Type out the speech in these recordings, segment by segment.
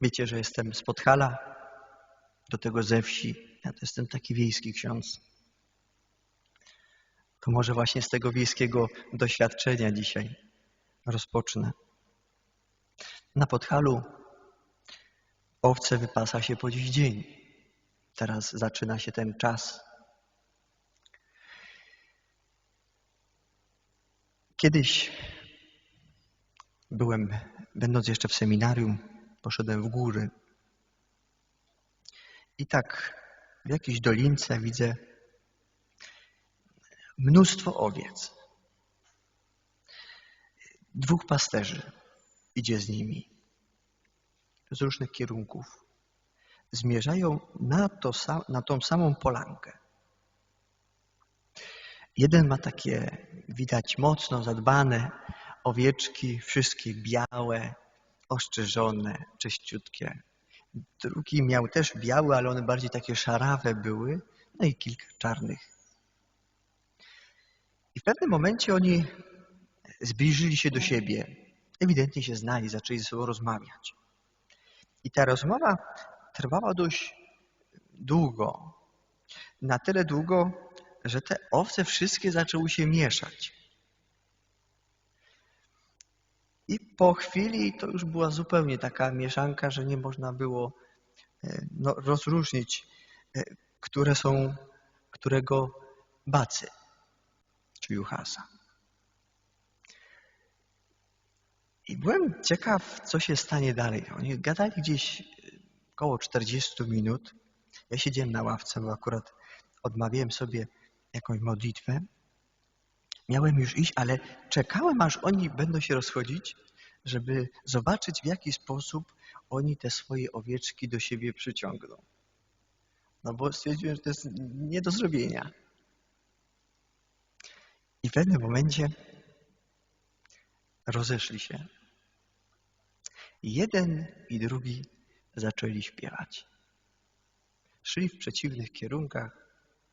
Wiecie, że jestem z Podhala, do tego ze wsi. Ja to jestem taki wiejski ksiądz. To może właśnie z tego wiejskiego doświadczenia dzisiaj rozpocznę. Na Podhalu owce wypasa się po dziś dzień. Teraz zaczyna się ten czas. Kiedyś byłem, będąc jeszcze w seminarium, poszedłem w góry. I tak w jakiejś dolince widzę mnóstwo owiec. Dwóch pasterzy idzie z nimi z różnych kierunków. Zmierzają na, to, na tą samą polankę. Jeden ma takie, widać, mocno zadbane owieczki, wszystkie białe, oszczerzone, czyściutkie. Drugi miał też białe, ale one bardziej takie szarawe były, no i kilka czarnych. I w pewnym momencie oni zbliżyli się do siebie. Ewidentnie się znali, zaczęli ze sobą rozmawiać. I ta rozmowa trwała dość długo. Na tyle długo, że te owce wszystkie zaczęły się mieszać. I po chwili to już była zupełnie taka mieszanka, że nie można było e, no, rozróżnić, e, które są którego bacy, czy juhasa. I byłem ciekaw, co się stanie dalej. Oni gadali gdzieś około 40 minut. Ja siedziałem na ławce, bo akurat odmawiałem sobie jakąś modlitwę. Miałem już iść, ale czekałem, aż oni będą się rozchodzić, żeby zobaczyć, w jaki sposób oni te swoje owieczki do siebie przyciągną. No bo stwierdziłem, że to jest nie do zrobienia. I w pewnym momencie rozeszli się. Jeden i drugi zaczęli śpiewać. Szli w przeciwnych kierunkach,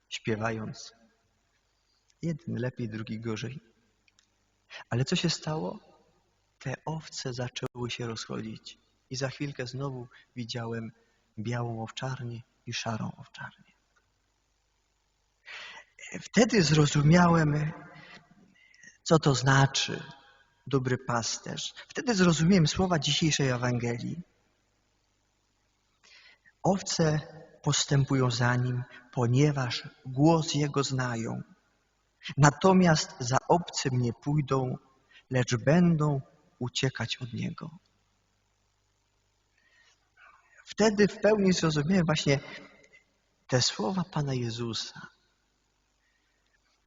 śpiewając. Jeden lepiej, drugi gorzej. Ale co się stało? Te owce zaczęły się rozchodzić. I za chwilkę znowu widziałem białą owczarnię i szarą owczarnię. Wtedy zrozumiałem, co to znaczy dobry pasterz. Wtedy zrozumiałem słowa dzisiejszej Ewangelii. Owce postępują za nim, ponieważ głos jego znają. Natomiast za obcym nie pójdą, lecz będą uciekać od niego. Wtedy w pełni zrozumiałem właśnie te słowa Pana Jezusa.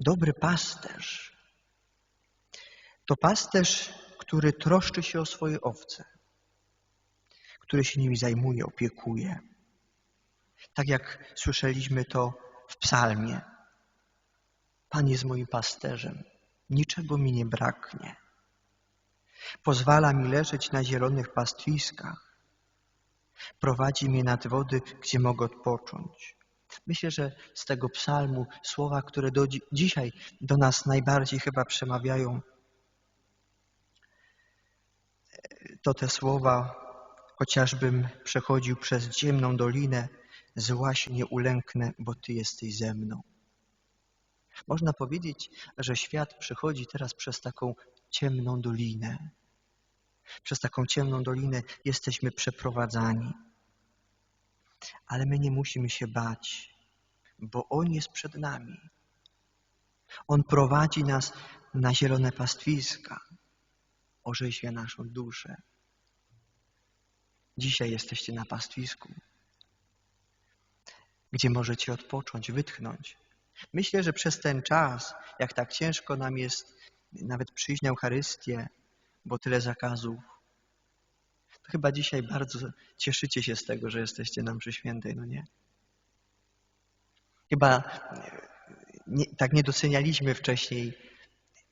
Dobry pasterz to pasterz, który troszczy się o swoje owce, który się nimi zajmuje, opiekuje. Tak jak słyszeliśmy to w psalmie. Pan jest moim pasterzem, niczego mi nie braknie. Pozwala mi leżeć na zielonych pastwiskach. Prowadzi mnie nad wody, gdzie mogę odpocząć. Myślę, że z tego psalmu słowa, które do dzisiaj do nas najbardziej chyba przemawiają, to te słowa, chociażbym przechodził przez ciemną dolinę, zła się nie ulęknę, bo Ty jesteś ze mną. Można powiedzieć, że świat przechodzi teraz przez taką ciemną dolinę. Przez taką ciemną dolinę jesteśmy przeprowadzani. Ale my nie musimy się bać, bo On jest przed nami. On prowadzi nas na zielone pastwiska, orzeźwia naszą duszę. Dzisiaj jesteście na pastwisku, gdzie możecie odpocząć, wytchnąć. Myślę, że przez ten czas, jak tak ciężko nam jest nawet przyjść na Eucharystię, bo tyle zakazów, to chyba dzisiaj bardzo cieszycie się z tego, że jesteście nam przy świętej, no nie? Chyba nie, tak nie docenialiśmy wcześniej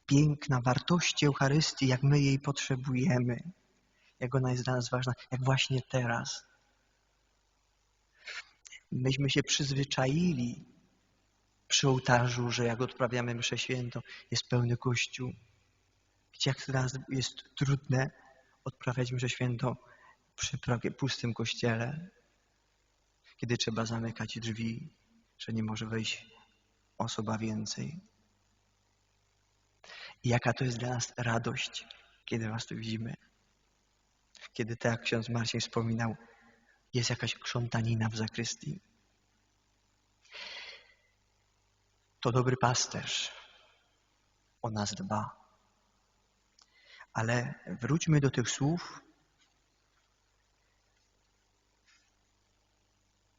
piękna wartości Eucharystii, jak my jej potrzebujemy jak ona jest dla nas ważna, jak właśnie teraz. Myśmy się przyzwyczaili przy ołtarzu, że jak odprawiamy mszę świętą, jest pełny Kościół. Wiecie, jak nas jest trudne odprawiać mszę świętą przy prawie pustym kościele, kiedy trzeba zamykać drzwi, że nie może wejść osoba więcej. I jaka to jest dla nas radość, kiedy Was tu widzimy. Kiedy, tak jak ksiądz Marcin wspominał, jest jakaś krzątanina w zakrystii. To dobry pasterz o nas dba. Ale wróćmy do tych słów.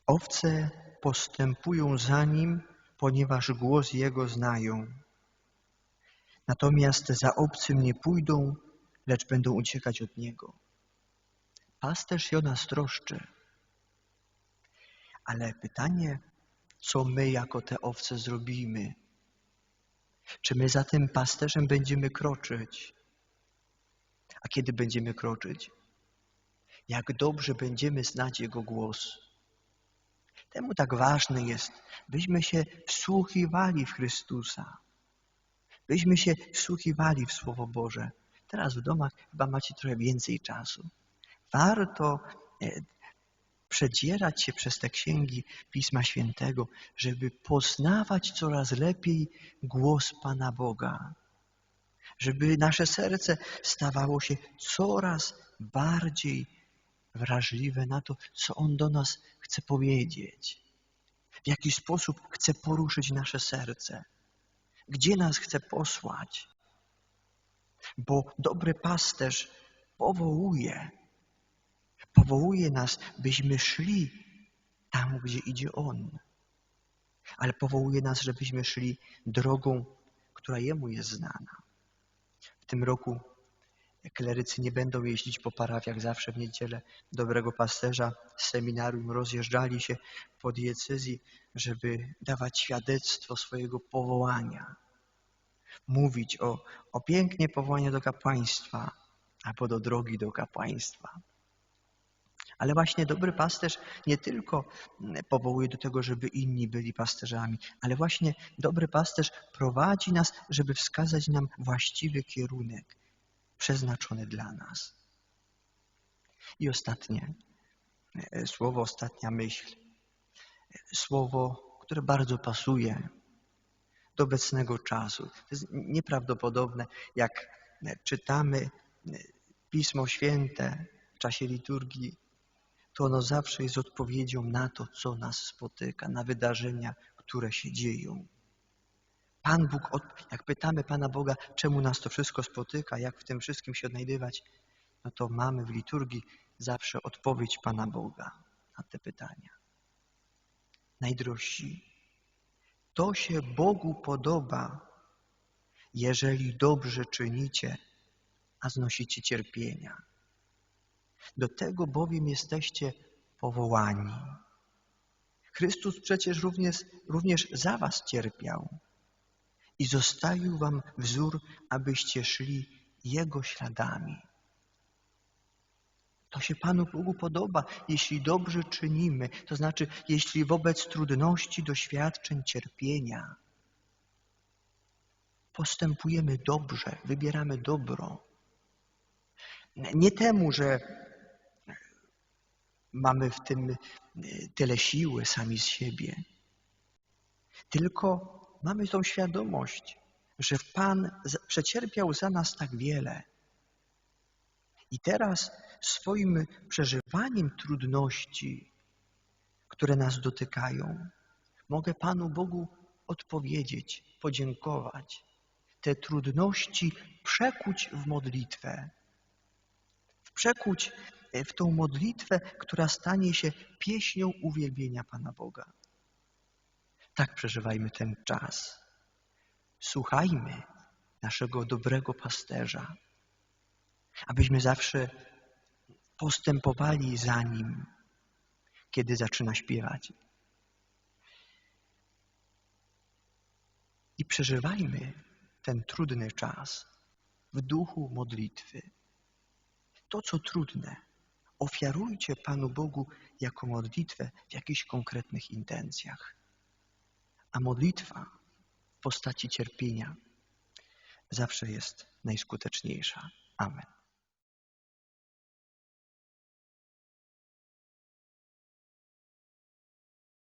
Owce postępują za nim, ponieważ głos jego znają. Natomiast za obcym nie pójdą, lecz będą uciekać od niego. Pasterz się o nas troszczy. Ale pytanie, co my jako te owce zrobimy? Czy my za tym pasterzem będziemy kroczyć? A kiedy będziemy kroczyć? Jak dobrze będziemy znać Jego głos. Temu tak ważne jest, byśmy się wsłuchiwali w Chrystusa. Byśmy się wsłuchiwali w Słowo Boże. Teraz w domach chyba macie trochę więcej czasu. Warto e, przedzierać się przez te księgi Pisma Świętego, żeby poznawać coraz lepiej głos Pana Boga. Żeby nasze serce stawało się coraz bardziej wrażliwe na to, co On do nas chce powiedzieć. W jaki sposób chce poruszyć nasze serce. Gdzie nas chce posłać. Bo dobry pasterz powołuje Powołuje nas, byśmy szli tam, gdzie idzie On. Ale powołuje nas, żebyśmy szli drogą, która Jemu jest znana. W tym roku klerycy nie będą jeździć po parafiach zawsze w niedzielę dobrego pasterza z seminarium, rozjeżdżali się po diecezji, żeby dawać świadectwo swojego powołania. Mówić o, o pięknie powołania do kapłaństwa albo do drogi do kapłaństwa. Ale właśnie dobry pasterz nie tylko mm, powołuje do tego, żeby inni byli pasterzami, ale właśnie dobry pasterz prowadzi nas, żeby wskazać nam właściwy kierunek przeznaczony dla nas. I ostatnie e, słowo, ostatnia myśl. Słowo, które bardzo pasuje do obecnego czasu. To jest nieprawdopodobne, jak czytamy e, Pismo Święte w czasie liturgii to ono zawsze jest odpowiedzią na to, co nas spotyka, na wydarzenia, które się dzieją. Pan Bóg, jak pytamy Pana Boga, czemu nas to wszystko spotyka, jak w tym wszystkim się odnajdywać, no to mamy w liturgii zawsze odpowiedź Pana Boga na te pytania. Najdrożsi, to się Bogu podoba, jeżeli dobrze czynicie, a znosicie cierpienia. Do tego bowiem jesteście powołani. Chrystus przecież również, również za was cierpiał i zostawił wam wzór, abyście szli Jego śladami. To się Panu Bogu podoba, jeśli dobrze czynimy, to znaczy, jeśli wobec trudności, doświadczeń, cierpienia postępujemy dobrze, wybieramy dobro. Nie temu, że mamy w tym e, tyle siły sami z siebie. Tylko mamy tą świadomość, że Pan przecierpiał za nas tak wiele. I teraz swoim przeżywaniem trudności, które nas dotykają, mogę Panu Bogu odpowiedzieć, podziękować. Te trudności przekuć w modlitwę. Przekuć w tą modlitwę, która stanie się pieśnią uwielbienia Pana Boga. Tak przeżywajmy ten czas. Słuchajmy naszego dobrego pasterza, abyśmy zawsze postępowali za nim, kiedy zaczyna śpiewać. I przeżywajmy ten trudny czas w duchu modlitwy. To, co trudne, ofiarujcie Panu Bogu jako modlitwę w jakichś konkretnych intencjach. A modlitwa w postaci cierpienia zawsze jest najskuteczniejsza. Amen.